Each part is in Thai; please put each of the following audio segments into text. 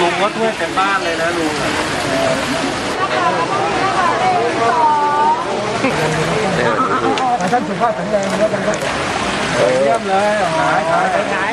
ลุงก็ถ้วยเต็มบ้านเลยนะลุงท่านสุภาพแข็งแรงเลยเยี่ยมเลยหายหายหาย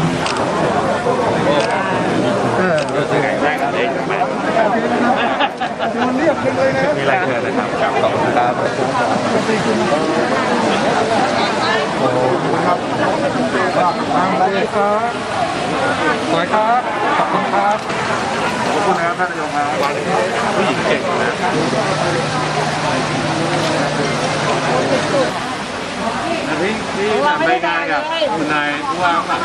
เรียบเลยนะมีอะไรเชิญนะครับกับขอบคุณครับตามไปเลยครับสวยครับ ขอบคุณครับ ขอบคุณนะครับท่านนายกครับวันผู้หญิงเก่งนะที่ที่ทำรายงานกับคุณนายผู้ว่าป่ะ